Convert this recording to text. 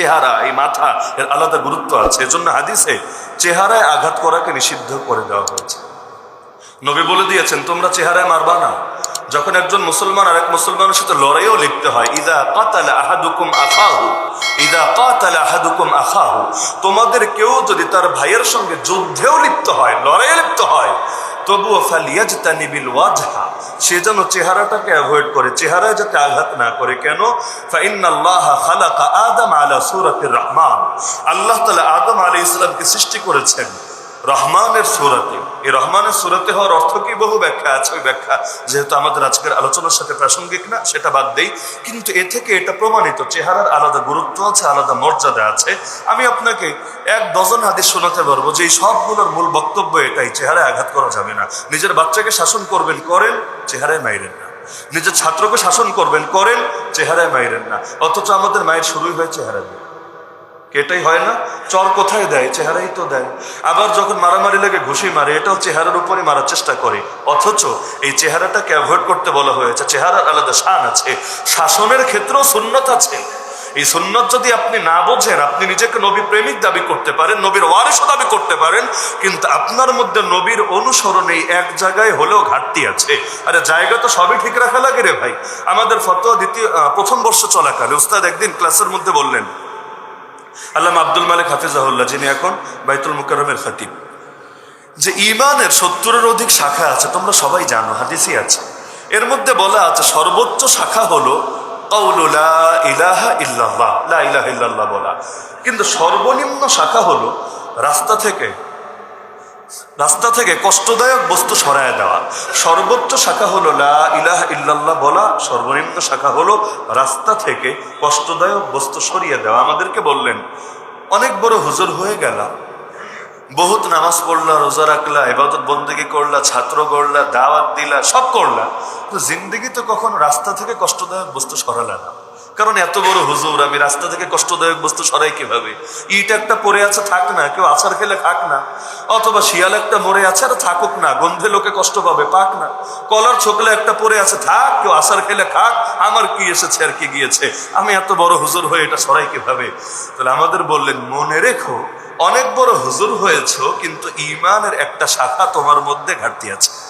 চেহারা, এই মাথা এর আলাদা গুরুত্ব আছে। এজন্য হাদিসে চেহারায় আঘাত করাকে নিষিদ্ধ করে দেওয়া হয়েছে। নবী বলে দিয়েছেন, তোমরা চেহারায় মারবা না। যখন একজন মুসলমান আর এক মুসলমানের সাথে লড়াইও লিখতে হয়, ইদা কাতালা আহাদুকুম আখাহু। ইদা কাতালা আহাদুকুম আখাহু। তোমাদের কেউ যদি তার ভাইয়ের সঙ্গে যুদ্ধেও লিপ্ত হয়, লড়াইয়ে লিপ্ত হয়, তবুও ফালিয়াজতানিবিল ওয়াজহা। সে যেন চেহারাটাকে অ্যাভয়েড করে, চেহারায় যাতে আঘাত না করে। কেন? ফাইন্নাল্লাহ খালাকা আদম সূরাতির রহমান। আল্লাহ তাআলা আদম আলাইহিস ইসলামকে সৃষ্টি করেছেন রহমানের সুরাতে। এই রহমানের সুরাতে হওয়ার অর্থ কি? বহু ব্যাখ্যা আছে। ওই ব্যাখ্যা যেহেতু আমাদের আজকের আলোচনার সাথে প্রাসঙ্গিক না, সেটা বাদ দেই। কিন্তু এ থেকে এটা প্রমাণিত, চেহারার আলাদা গুরুত্ব আছে, আলাদা মর্যাদা আছে। আমি আপনাকে এক ডজন হাদিস শোনাতে পারব যে এই সবগুলোর মূল বক্তব্য এটাই, চেহারায় আঘাত করা যাবে না। নিজের বাচ্চাকে শাসন করবেন, করেন, চেহারায় মাইরেন না। নিজের ছাত্রকে শাসন করবেন, করেন, চেহারায় মাইরেন না। অথচ আমাদের মায়ের শুরুই হয় চেহারা দিয়ে এটাই হয় না? চর কোথায় দেয়? চেহারাই তো দেয়। আবার যখন মারামারি লাগে, ঘুষি মারে, এটাও চেহারার উপরে মারার চেষ্টা করে। অথচ এই চেহারাটাকে অ্যাভয়েড করতে বলা হয়েছে, চেহারার আলাদা শান আছে। শাসনের ক্ষেত্রেও সুন্নত আছে। এই সুন্নত যদি আপনি না বোঝেন, আপনি নিজেকে নবী প্রেমিক দাবি করতে পারেন, নবীর ওয়ারিসও দাবি করতে পারেন, কিন্তু আপনার মধ্যে নবীর অনুসরণে এক জায়গায় হলেও ঘাটতি আছে। আরে জায়গা তো সবই ঠিক রাখা লাগে রে ভাই। আমাদের ফতোয়া দ্বিতীয় প্রথম বর্ষ চলাকালে উস্তাদ একদিন ক্লাসের মধ্যে বললেন আল্লাহ আব্দুল মালিক হাফিজাহুল্লাহ, যিনি এখন বাইতুল মুকাররমের খাতিব, যে ইমানের সত্তরের অধিক শাখা আছে, তোমরা সবাই জানো, হাদিসই আছে। এর মধ্যে বলা আছে, সর্বোচ্চ শাখা হলো বলা। কিন্তু সর্বনিম্ন শাখা হলো রাস্তা থেকে রাস্তা থেকে কষ্টদায়ক বস্তু সরায় দেওয়া। সর্বোচ্চ শাখা হলো লা ইলাহা ইল্লাল্লাহ বলা, সর্বনিম্ন শাখা হলো রাস্তা থেকে কষ্টদায়ক বস্তু সরিয়ে দেওয়া। আমাদেরকে বললেন, অনেক বড় হুজুর হয়ে গেল বহুত নামাজ পড়লা, রোজা রাখলা এবাদত বন্দেগি করলা, ছাত্র করলা দাওয়াত দিলা, সব করলা। তো জিন্দগি তো কখনো রাস্তা থেকে কষ্টদায়ক বস্তু সরালা না। কারণ এত বড় হুজুর, আমি রাস্তা থেকে কষ্টদায়ক বস্তু সরাই কীভাবে? ইট একটা পড়ে আছে থাক না, কেউ আচার খেলে খাক না। অথবা শিয়াল একটা মরে আছে আর থাকুক না, গন্ধে লোকে কষ্ট পাবে, পাক না। কলার ছোকলে একটা পড়ে আছে থাক, কেউ আচার খেলে খাক, আমার কি এসেছে আর কি গিয়েছে? আমি এত বড় হুজুর হয়ে এটা সরাই কীভাবে? তাহলে আমাদের বললেন, মনে রেখো অনেক বড় হুজুর হয়েছ কিন্তু ইমানের একটা শাখা তোমার মধ্যে ঘাটতি আছে।